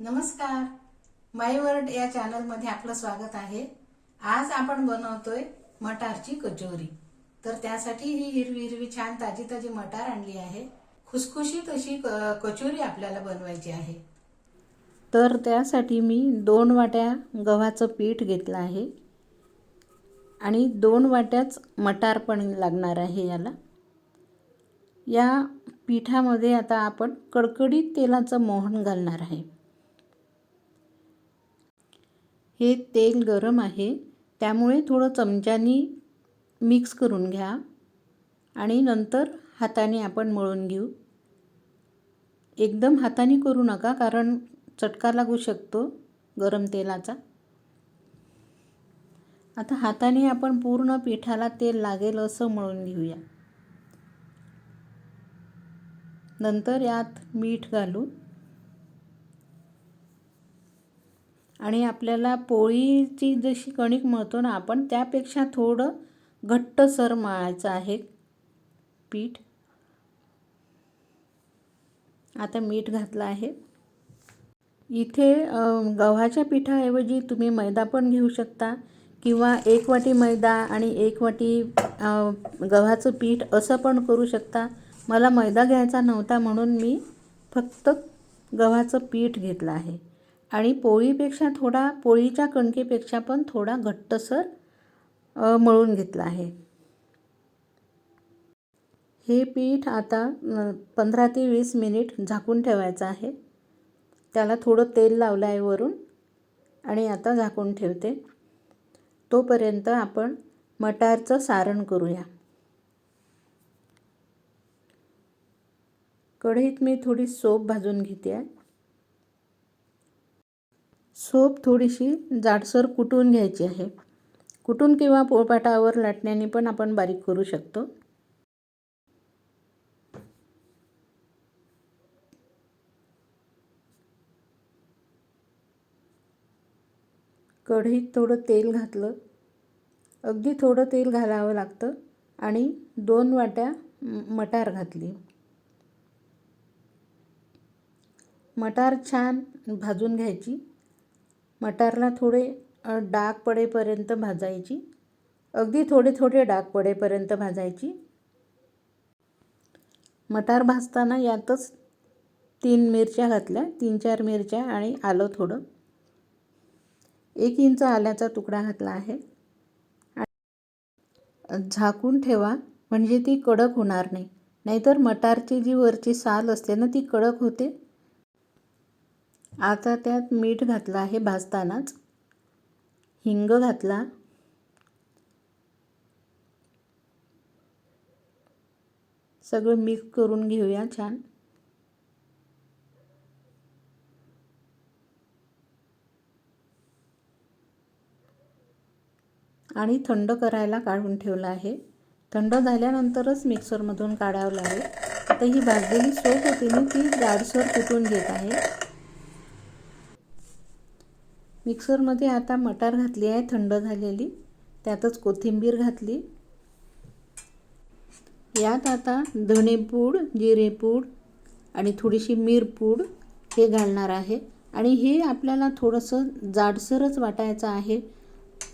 नमस्कार. माय वर्ल्ड या चॅनलमध्ये आपलं स्वागत आहे. आज आपण बनवतोय मटारची कचोरी. तर त्यासाठी ही हिरवी हिरवी छान ताजी ताजी मटार आणली आहे. खुसखुशीत अशी क- कचोरी आपल्याला बनवायची आहे. तर त्यासाठी मी दोन वाट्या गव्हाचं पीठ घेतलं आहे. आणि दोन वाट्याच मटार पण लागणार आहे याला. या पिठामध्ये आता आपण कडकडीत तेलाचं मोहन घालणार आहे. हे तेल गरम आहे. त्यामुळे थोडं चमच्यानी मिक्स करून घ्या. आणि नंतर हाताने आपण मळून घेऊ. एकदम हाताने करू नका कारण चटका लागू शकतो गरम तेलाचा. आता हाताने आपण पूर्ण पिठाला तेल लागेल असं मळून घेऊया. नंतर यात मीठ घालू. आणि आपल्याला पोळीची जशी कणिक मळतो ना आपण त्यापेक्षा थोडं घट्टसर मळायचं आहे. पीठ. आता मीठ घातलं आहे. इथे गव्हाच्या पिठाऐवजी तुम्ही मैदा पण घेऊ शकता किंवा एक वाटी मैदा आणि एक वाटी गव्हाचं पीठ असं पण करू शकता. मला मैदा घ्यायचा नव्हता म्हणून मी फक्त गव्हाचं पीठ घेतलं आहे. आणि पोळीपेक्षा थोडा पोळीच्या कणकेपेक्षा पण थोडा घट्टसर मळून घेतला आहे. हे पीठ आता पंधरा ते वीस मिनिट झाकून ठेवायचं आहे. त्याला थोडं तेल लावलं आहे वरून आणि आता झाकून ठेवते. तोपर्यंत आपण मटारचं सारण करूया. कढईत मी थोडी सोप भाजून घेते आहे. सोप थोडीशी जाडसर कुटून घ्यायची आहे. कुटून किंवा पोळपाटावर लाटण्याने पण आपण बारीक करू शकतो. कढईत थोडं तेल घातलं. अगदी थोडं तेल घालावं लागतं आणि दोन वाट्या मटार घातली. मटार छान भाजून घ्यायची. मटारला थोडे डाग पडेपर्यंत भाजायची. अगदी थोडे थोडे डाग पडेपर्यंत भाजायची. मटार भाजताना यातच तीन मिरच्या घातल्या. तीन चार मिरच्या आणि आलं थोडं. एक इंच आल्याचा तुकडा घातला आहे. झाकून ठेवा म्हणजे ती कडक होणार नाही. नाहीतर मटारची जी वरची साल असते ना ती कडक होते. आता त्यात मीठ घातलं आहे भाजतानाच. हिंग घातला. सगळं मिक्स करून घेऊया छान. आणि थंड करायला काढून ठेवलं आहे. थंड झाल्यानंतरच मिक्सरमधून काढावं लागेल. आता ही भाजलेली सोप होती मी ती जाडसर कुटून घेत आहे? मिक्सरमध्ये आता मटार घातली आहे थंड झालेली. त्यातच कोथिंबीर घातली. यात आता धणेपूड जिरेपूड आणि थोडीशी मिरपूड हे घालणार आहे. आणि हे आपल्याला थोडंसं जाडसरच वाटायचं आहे.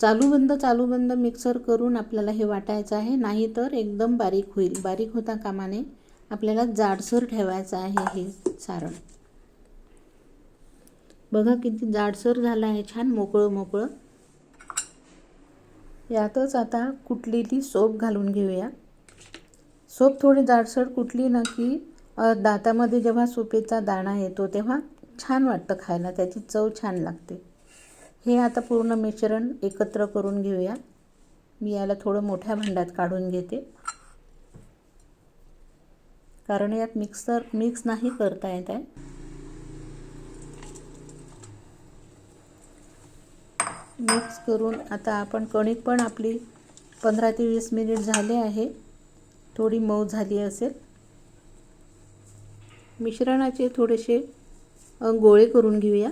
चालू बंद चालू बंद मिक्सर करून आपल्याला हे वाटायचं आहे. नाहीतर एकदम बारीक होईल. बारीक होता कामाने आपल्याला जाडसर ठेवायचं आहे हे सारण. बघा किती जाडसर झालं आहे छान मोकळं मोकळं. यातच आता कुटलेली सोप घालून घेऊया. सोप थोडी जाडसर कुटली ना की दातामध्ये जेव्हा सोपेचा दाणा येतो तेव्हा छान वाटतं खायला त्याची चव छान लागते. हे आता पूर्ण मिश्रण एकत्र करून घेऊया. मी याला थोडं मोठ्या भांड्यात काढून घेते. कारण यात मिक्सर मिक्स नाही करता येत आहे. मिक्स करून आता आपण कणिक पण आपली पंधरा ते वीस मिनिट झाले आहे. थोडी मऊ झाली असेल. मिश्रणाचे थोडेसे गोळे करून घेऊया.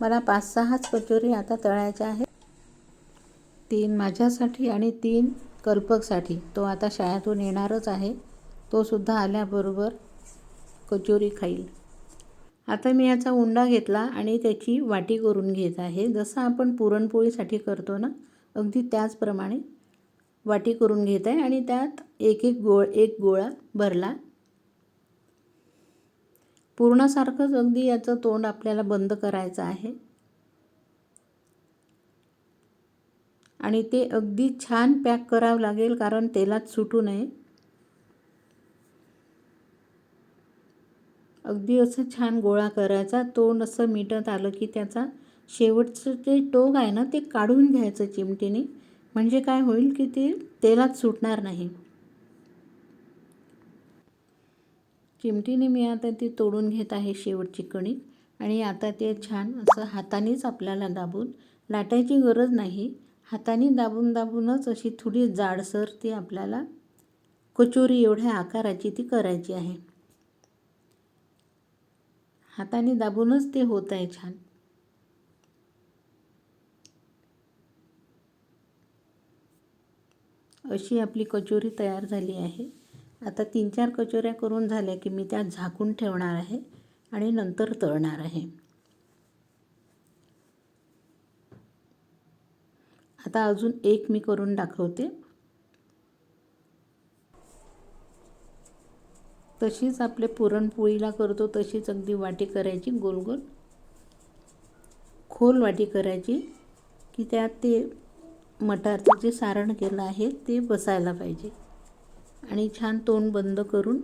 मला पाच सहाच कचोरी आता तळायच्या आहेत. तीन माझ्यासाठी आणि तीन कल्पकसाठी तो आता शाळेतून येणारच आहे. तो सुद्धा आल्याबरोबर कचोरी खाईल. आता मी याचा उंडा घेतला आणि त्याची वाटी करून घेत आहे. जसं आपण पुरणपोळीसाठी करतो ना अगदी त्याचप्रमाणे वाटी करून घेत आहे आणि त्यात एक एक गोळ एक गोळा भरला. पूर्णासारखंच अगदी याचं तोंड आपल्याला बंद करायचं आहे. आणि ते अगदी छान पॅक करावं लागेल कारण तेलात सुटू नये. अगदी असं छान गोळा करायचा. तोंड असं मिटत आलं की त्याचा शेवटचं जे टोक आहे ना ते काढून घ्यायचं चिमटीने. म्हणजे काय होईल की ते तेलात सुटणार नाही. चिमटीने मी आता ती तोडून घेत आहे शेवटची कणिक आणि आता ते छान असं हातानेच आपल्याला दाबून लाटायची गरज नाही. हाताने दाबून दाबूनच अशी थोडी जाडसर ती आपल्याला कचोरी एवढ्या आकाराची ती करायची आहे. हाताने दाबूनच ते होत आहे छान. अशी आपली कचोरी तयार झाली आहे. आता तीन चार कचोऱ्या करून झाल्या की मी त्या झाकून ठेवणार आहे आणि नंतर तळणार आहे. आता अजून एक मी करून दाखवते. तशीच आपले पुरणपोळीला करतो तशीच अगदी वाटी करायची गोल गोल. खोल वाटी करायची की त्यात ते मटारचं जे सारण केलं आहे ते बसायला पाहिजे. आणि छान तोंड बंद करून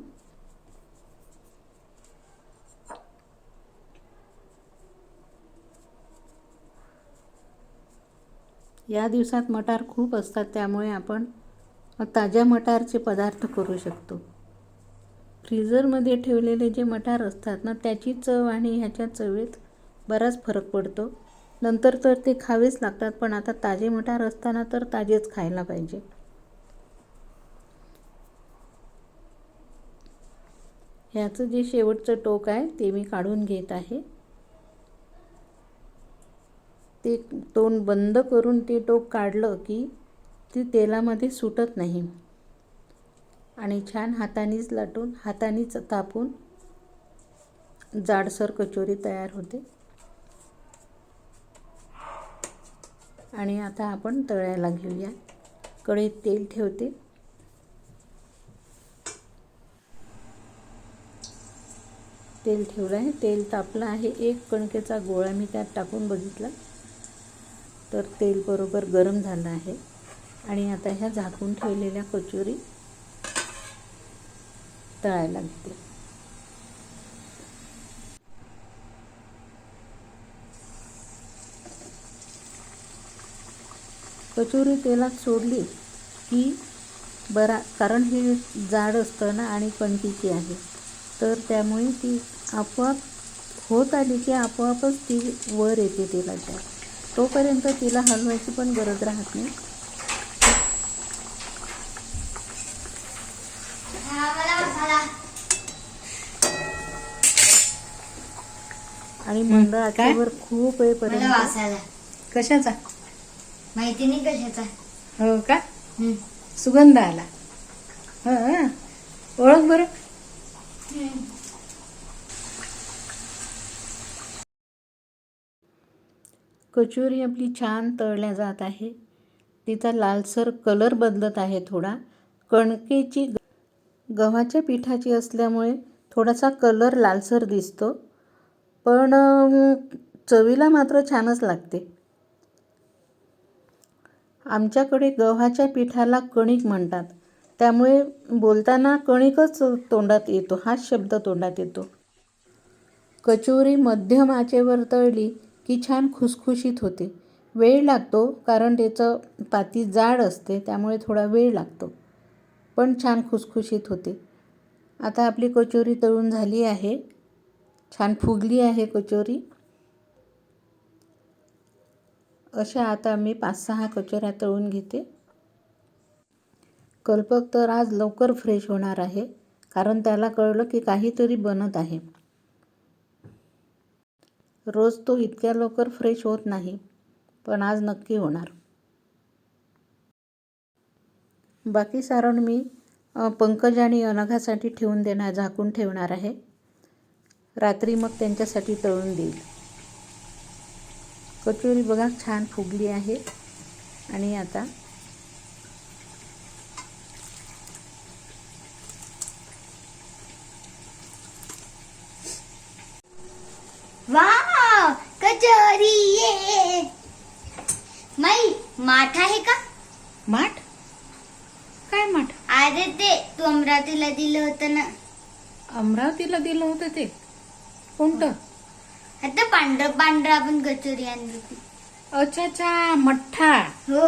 या दिवसात मटार खूप असतात त्यामुळे आपण ताज्या मटारचे पदार्थ करू शकतो. फ्रीजरमध्ये ठेवलेले जे मटार असतात ना त्याची चव आणि ह्याच्या चवीत बराच फरक पडतो. नंतर तर ते खावेच लागतात पण आता ताजे मटार असताना तर ताजेच खायला पाहिजे. ह्याचं जे शेवटचं टोक आहे ते मी काढून घेत आहे. ते तोंड बंद करून ते टोक काढलं की ते तेलामध्ये सुटत नाही. आणि छान हातानेच लाटून हातानेच तापून जाडसर कचोरी तयार होते. आणि आता आपण तळायला घेऊया. कढईत तेल ठेवते. तेल ठेवलं आहे. तेल तापलं आहे. एक कणकेचा गोळा मी त्यात टाकून बघितला. तर तेल बरोबर गरम झालं आहे. आणि आता ह्या झाकून ठेवलेल्या कचोरी तळायला लागते. कचोरी तेलात सोडली की बरा कारण हे जाड असतं ना आणि कणकीची आहे. तर त्यामुळे ती आपोआप होत आली की आपोआपच ती वर येते तेलाच्या. तोपर्यंत तिला हलवायची पण गरज राहत नाही. आणि मंद आचेवर खूप मला वेळपर्यंत वास आला कशाचा? माहिती नाही कशाचा. हो का? हम्म. सुगंध आला हं. ओळख बरं. कचोरी आपली छान तळल्या जात आहे. तिचा लालसर कलर बदलत आहे थोडा. कणकेची ग- गव्हाच्या पिठाची असल्यामुळे थोडासा कलर लालसर दिसतो. पण चवीला मात्र छानच लागते. आमच्याकडे गव्हाच्या पिठाला कणिक म्हणतात. त्यामुळे बोलताना कणिकच तोंडात येतो हाच शब्द तोंडात येतो. कचोरी मध्यम आचेवर तळली की छान खुसखुशीत होते. वेळ लागतो कारण त्याचं पाती जाड असते त्यामुळे थोडा वेळ लागतो. पण छान खुसखुशीत होते. आता आपली कचोरी तळून झाली आहे. छान फुगली आहे कचोरी. अशा आता मी पाच सहा कचोऱ्या तळून घेते. कल्पक तर आज लवकर फ्रेश होणार आहे कारण त्याला कळलं की काहीतरी बनत आहे. रोज तो इतक्या लवकर फ्रेश होत नाही पण आज नक्की होणार. बाकी सारण मी पंकज आणि अनघासाठी ठेवून देणार झाकून ठेवणार आहे. रात्री मग त्यांच्यासाठी तळून देईल. कचोरी बघा छान फुगली आहे. आणि आता वाव कचोरी ये. माई माठ आहे का? माठ? काय माठ? अरे ते तू अमरावतीला दिलं होतं ना. अमरावतीला दिलं होतं ते. कोणतं? आता पांढरं पांढरं आपण कचोरी आणली होती. अच्छा अच्छा मठ्ठा. हो.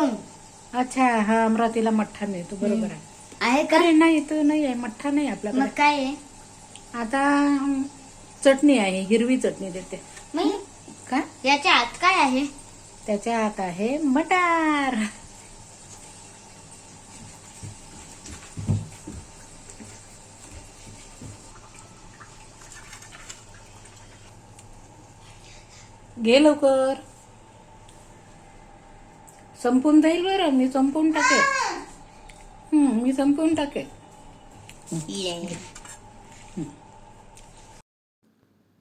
अच्छा हा अमरावतीला मठ्ठा मिळतो बरोबर आहे. आहे का? अरे नाही तो नाही आहे मठ्ठा नाही मग आपल्याकडे. काय आहे? आता चटणी आहे हिरवी चटणी देते. माई का याच्या आत काय आहे? त्याच्या आत आहे मटार. घे लवकर. संपून जाईल बरं मी संपवून टाकेल. हं, मी संपवून टाकेल.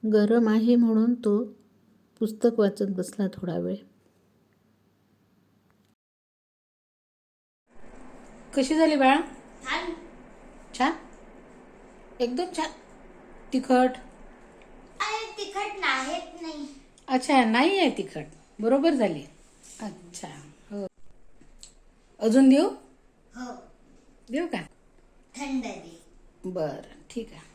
गरम आहे म्हणून तो पुस्तक वाचत बसला थोडा वेळ. कशी झाली बाळा? छान. छान? एकदम छान. तिखट? अरे तिखट नाहीत नाही. अच्छा नाही आहे तिखट. बरोबर झाली. अच्छा हो. अजून देऊ? हो. देऊ का? थंड बरं ठीक आहे.